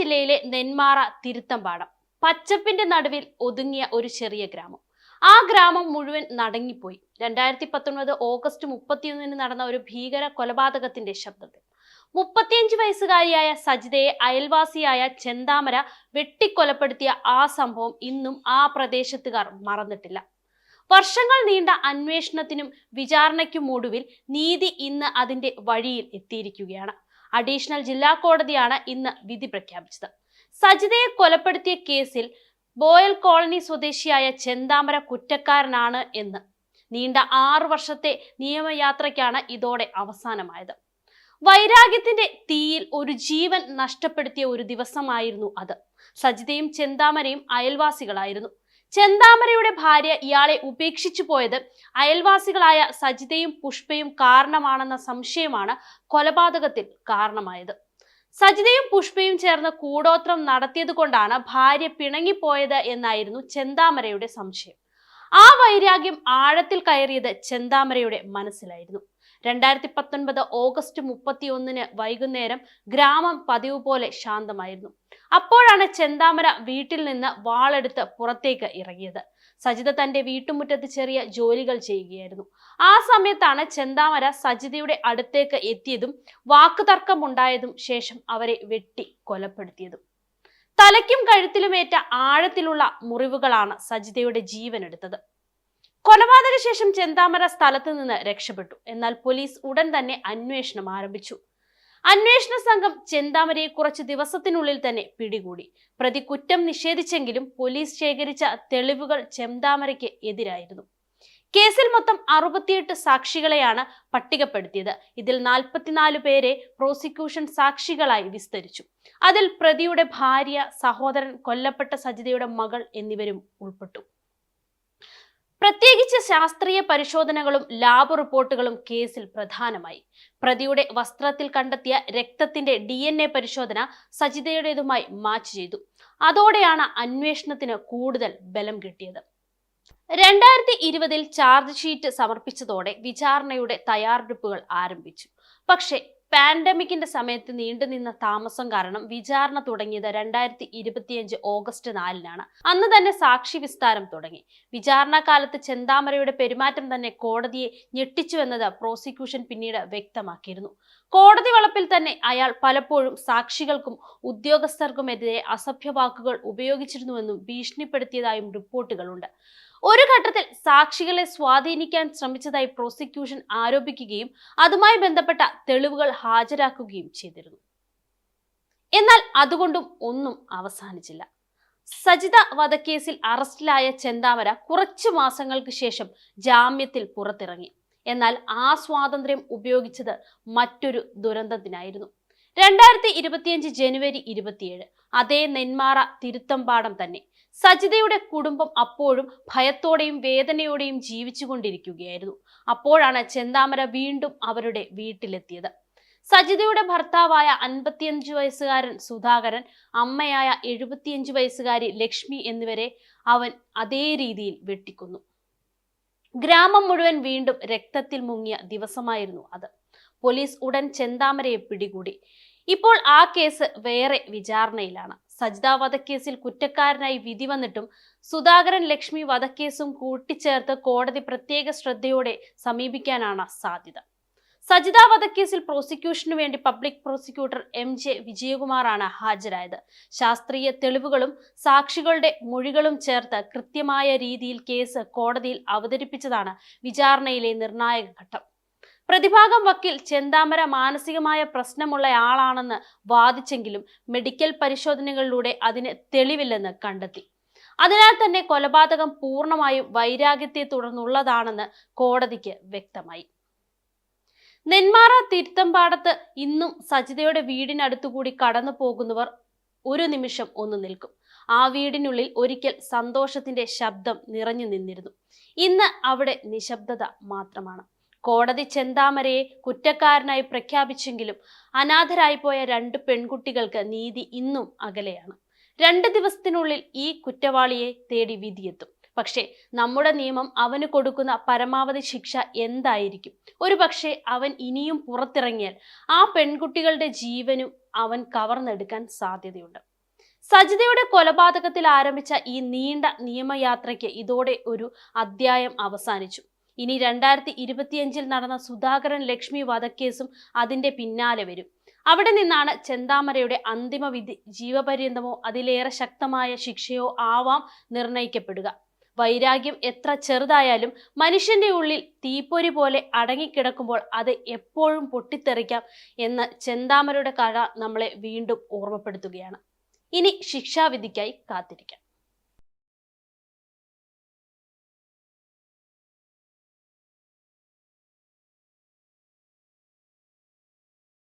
ജില്ലയിലെ നെന്മാറ തിരുത്തമ്പാടം. പച്ചപ്പിന്റെ നടുവിൽ ഒതുങ്ങിയ ഒരു ചെറിയ ഗ്രാമം. ആ ഗ്രാമം മുഴുവൻ നടങ്ങിപ്പോയി. രണ്ടായിരത്തി പത്തൊൻപത് ഓഗസ്റ്റ് മുപ്പത്തിയൊന്നിന് നടന്ന ഒരു ഭീകര കൊലപാതകത്തിന്റെ ശബ്ദത്തിൽ. മുപ്പത്തിയഞ്ച് വയസ്സുകാരിയായ സജിതയെ അയൽവാസിയായ ചെന്താമര വെട്ടിക്കൊലപ്പെടുത്തിയ ആ സംഭവം ഇന്നും ആ പ്രദേശത്തുകാർ മറന്നിട്ടില്ല. വർഷങ്ങൾ നീണ്ട അന്വേഷണത്തിനും വിചാരണയ്ക്കും ഒടുവിൽ നീതി ഇന്ന് അതിന്റെ വഴിയിൽ എത്തിയിരിക്കുകയാണ്. അഡീഷണൽ ജില്ലാ കോടതിയാണ് ഇന്ന് വിധി പ്രഖ്യാപിച്ചത്. സജിതയെ കൊലപ്പെടുത്തിയ കേസിൽ ബോയൽ കോളനി സ്വദേശിയായ ചെന്താമര കുറ്റക്കാരനാണ് എന്ന്. നീണ്ട ആറു വർഷത്തെ നിയമയാത്രയ്ക്കാണ് ഇതോടെ അവസാനമായത്. വൈരാഗ്യത്തിന്റെ തീയിൽ ഒരു ജീവൻ നഷ്ടപ്പെടുത്തിയ ഒരു ദിവസമായിരുന്നു അത്. സജിതയും ചെന്താമരയും അയൽവാസികളായിരുന്നു. ചെന്താമരയുടെ ഭാര്യ ഇയാളെ ഉപേക്ഷിച്ചു പോയത് അയൽവാസികളായ സജിതയും പുഷ്പയും കാരണമാണെന്ന സംശയമാണ് കൊലപാതകത്തിൽ കാരണമായത്. സജിതയും പുഷ്പയും ചേർന്ന് കൂടോത്രം നടത്തിയത് കൊണ്ടാണ് ഭാര്യ പിണങ്ങിപ്പോയത് എന്നായിരുന്നു ചെന്താമരയുടെ സംശയം. ആ വൈരാഗ്യം ആഴത്തിൽ കയറിയത് ചെന്താമരയുടെ മനസ്സിലായിരുന്നു. രണ്ടായിരത്തി പത്തൊൻപത് ഓഗസ്റ്റ് മുപ്പത്തി ഒന്നിന് വൈകുന്നേരം ഗ്രാമം പതിവ് പോലെ ശാന്തമായിരുന്നു. അപ്പോഴാണ് ചെന്താമര വീട്ടിൽ നിന്ന് വാളെടുത്ത് പുറത്തേക്ക് ഇറങ്ങിയത്. സജിത തന്റെ വീട്ടുമുറ്റത്ത് ചെറിയ ജോലികൾ ചെയ്യുകയായിരുന്നു. ആ സമയത്താണ് ചെന്താമര സജിതയുടെ അടുത്തേക്ക് എത്തിയതും വാക്കുതർക്കമുണ്ടായതും ശേഷം അവരെ വെട്ടി കൊലപ്പെടുത്തിയതും. തലയ്ക്കും കഴുത്തിലുമേറ്റ ആഴത്തിലുള്ള മുറിവുകളാണ് സജിതയുടെ ജീവൻ എടുത്തത് കൊലപാതക ശേഷം ചെന്താമര സ്ഥലത്ത് നിന്ന് രക്ഷപ്പെട്ടു. എന്നാൽ പോലീസ് ഉടൻ തന്നെ അന്വേഷണം ആരംഭിച്ചു. അന്വേഷണ സംഘം ചെന്താമരയെ കുറച്ച് ദിവസത്തിനുള്ളിൽ തന്നെ പിടികൂടി. പ്രതി കുറ്റം നിഷേധിച്ചെങ്കിലും പോലീസ് ശേഖരിച്ച തെളിവുകൾ ചെന്താമരയ്ക്ക് എതിരായിരുന്നു. കേസിൽ മൊത്തം അറുപത്തിയെട്ട് സാക്ഷികളെയാണ് പട്ടികപ്പെടുത്തിയത്. ഇതിൽ നാൽപ്പത്തിനാല് പേരെ പ്രോസിക്യൂഷൻ സാക്ഷികളായി വിസ്തരിച്ചു. അതിൽ പ്രതിയുടെ ഭാര്യ സഹോദരൻ കൊല്ലപ്പെട്ട സജിതയുടെ മകൾ എന്നിവരും ഉൾപ്പെട്ടു. പ്രത്യേകിച്ച് ശാസ്ത്രീയ പരിശോധനകളും ലാബ് റിപ്പോർട്ടുകളും കേസിൽ പ്രധാനമായി. പ്രതിയുടെ വസ്ത്രത്തിൽ കണ്ടെത്തിയ രക്തത്തിന്റെ ഡി പരിശോധന സജിതയുടേതുമായി മാച്ച് ചെയ്തു. അതോടെയാണ് അന്വേഷണത്തിന് കൂടുതൽ ബലം കിട്ടിയത്. രണ്ടായിരത്തി ഇരുപതിൽ ചാർജ് ഷീറ്റ് സമർപ്പിച്ചതോടെ വിചാരണയുടെ തയ്യാറെടുപ്പുകൾ ആരംഭിച്ചു. പക്ഷേ പാൻഡമിക്കിന്റെ സമയത്ത് നീണ്ടുനിന്ന താമസം കാരണം വിചാരണ തുടങ്ങിയത് രണ്ടായിരത്തി ഇരുപത്തിയഞ്ച് ഓഗസ്റ്റ് നാലിനാണ്. അന്ന് തന്നെ സാക്ഷി വിസ്താരം തുടങ്ങി. വിചാരണ കാലത്ത് ചെന്താമരയുടെ പെരുമാറ്റം തന്നെ കോടതിയെ ഞെട്ടിച്ചുവെന്നത് പ്രോസിക്യൂഷൻ പിന്നീട് വ്യക്തമാക്കിയിരുന്നു. കോടതി വളപ്പിൽ തന്നെ അയാൾ പലപ്പോഴും സാക്ഷികൾക്കും ഉദ്യോഗസ്ഥർക്കുമെതിരെ അസഭ്യവാക്കുകൾ ഉപയോഗിച്ചിരുന്നുവെന്നും ഭീഷണിപ്പെടുത്തിയതായും റിപ്പോർട്ടുകളുണ്ട്. ഒരു ഘട്ടത്തിൽ സാക്ഷികളെ സ്വാധീനിക്കാൻ ശ്രമിച്ചതായി പ്രോസിക്യൂഷൻ ആരോപിക്കുകയും അതുമായി ബന്ധപ്പെട്ട തെളിവുകൾ ഹാജരാക്കുകയും ചെയ്തിരുന്നു. എന്നാൽ അതുകൊണ്ടും ഒന്നും അവസാനിച്ചില്ല. സജിത വധക്കേസിൽ അറസ്റ്റിലായ ചെന്താമര കുറച്ചു മാസങ്ങൾക്ക് ശേഷം ജാമ്യത്തിൽ പുറത്തിറങ്ങി. എന്നാൽ ആ സ്വാതന്ത്ര്യം ഉപയോഗിച്ചത് മറ്റൊരു ദുരന്തത്തിനായിരുന്നു. രണ്ടായിരത്തി ഇരുപത്തിയഞ്ച് ജനുവരി ഇരുപത്തിയേഴ് അതേ നെന്മാറ തിരുത്തമ്പാടം തന്നെ. സജിതയുടെ കുടുംബം അപ്പോഴും ഭയത്തോടെയും വേദനയോടെയും ജീവിച്ചുകൊണ്ടിരിക്കുകയായിരുന്നു. അപ്പോഴാണ് ചെന്താമര വീണ്ടും അവരുടെ വീട്ടിലെത്തിയത്. സജിതയുടെ ഭർത്താവായ അൻപത്തിയഞ്ചു വയസ്സുകാരൻ സുധാകരൻ അമ്മയായ എഴുപത്തിയഞ്ചു വയസ്സുകാരി ലക്ഷ്മി എന്നിവരെ അവൻ അതേ രീതിയിൽ വെട്ടിക്കൊന്നു. ഗ്രാമം മുഴുവൻ വീണ്ടും രക്തത്തിൽ മുങ്ങിയ ദിവസമായിരുന്നു അത്. പോലീസ് ഉടൻ ചെന്താമരയെ പിടികൂടി. ഇപ്പോൾ ആ കേസ് വേറെ വിചാരണയിലാണ്. സജിത വധക്കേസിൽ കുറ്റക്കാരനായി വിധി വന്നിട്ടും സുധാകരൻ ലക്ഷ്മി വധക്കേസും കൂട്ടിച്ചേർത്ത് കോടതി പ്രത്യേക ശ്രദ്ധയോടെ സമീപിക്കാനാണ് സാധ്യത. സജിത വധക്കേസിൽ പ്രോസിക്യൂഷനു വേണ്ടി പബ്ലിക് പ്രോസിക്യൂട്ടർ എം ജെ വിജയകുമാറാണ് ഹാജരായത്. ശാസ്ത്രീയ തെളിവുകളും സാക്ഷികളുടെ മൊഴികളും ചേർത്ത് കൃത്യമായ രീതിയിൽ കേസ് കോടതിയിൽ അവതരിപ്പിച്ചതാണ് വിചാരണയിലെ നിർണായക ഘട്ടം. പ്രതിഭാഗം വക്കീൽ ചെന്താമര മാനസികമായ പ്രശ്നമുള്ളയാളാണെന്ന് വാദിച്ചെങ്കിലും മെഡിക്കൽ പരിശോധനകളിലൂടെ അതിന് തെളിവില്ലെന്ന് കണ്ടെത്തി. അതിനാൽ തന്നെ കൊലപാതകം പൂർണമായും വൈരാഗ്യത്തെ തുടർന്നുള്ളതാണെന്ന് കോടതിക്ക് വ്യക്തമായി. നെന്മാറ തിരുത്തമ്പാടത്ത് ഇന്നും സജിതയുടെ വീടിനടുത്തുകൂടി കടന്നു പോകുന്നവർ ഒരു നിമിഷം ഒന്ന് നിൽക്കും. ആ വീടിനുള്ളിൽ ഒരിക്കൽ സന്തോഷത്തിന്റെ ശബ്ദം നിറഞ്ഞു നിന്നിരുന്നു. ഇന്ന് അവിടെ നിശബ്ദത മാത്രമാണ്. കോടതി ചെന്താമരയെ കുറ്റക്കാരനായി പ്രഖ്യാപിച്ചെങ്കിലും അനാഥരായി പോയ രണ്ട് പെൺകുട്ടികൾക്ക് നീതി ഇന്നും അകലെയാണ്. രണ്ട് ദിവസത്തിനുള്ളിൽ ഈ കുറ്റവാളിയെ തേടി വിധിയെത്തും. പക്ഷേ നമ്മുടെ നിയമം അവന് കൊടുക്കുന്ന പരമാവധി ശിക്ഷ എന്തായിരിക്കും? ഒരു പക്ഷേ അവൻ ഇനിയും പുറത്തിറങ്ങിയാൽ ആ പെൺകുട്ടികളുടെ ജീവനും അവൻ കവർന്നെടുക്കാൻ സാധ്യതയുണ്ട്. സജിതയുടെ കൊലപാതകത്തിൽ ആരംഭിച്ച ഈ നീണ്ട നിയമയാത്രയ്ക്ക് ഇതോടെ ഒരു അധ്യായം അവസാനിച്ചു. ഇനി രണ്ടായിരത്തി ഇരുപത്തിയഞ്ചിൽ നടന്ന സുധാകരൻ ലക്ഷ്മി വധക്കേസും അതിന്റെ പിന്നാലെ വരും. അവിടെ നിന്നാണ് ചെന്താമരയുടെ അന്തിമ വിധി ജീവപര്യന്തമോ അതിലേറെ ശക്തമായ ശിക്ഷയോ ആവാം നിർണയിക്കപ്പെടുക. വൈരാഗ്യം എത്ര ചെറുതായാലും മനുഷ്യന്റെ ഉള്ളിൽ തീപ്പൊരി പോലെ അടങ്ങിക്കിടക്കുമ്പോൾ അത് എപ്പോഴും പൊട്ടിത്തെറിക്കാം എന്ന് ചെന്താമരയുടെ കഥ നമ്മളെ വീണ്ടും ഓർമ്മപ്പെടുത്തുകയാണ്. ഇനി ശിക്ഷാവിധിക്കായി കാത്തിരിക്കാം.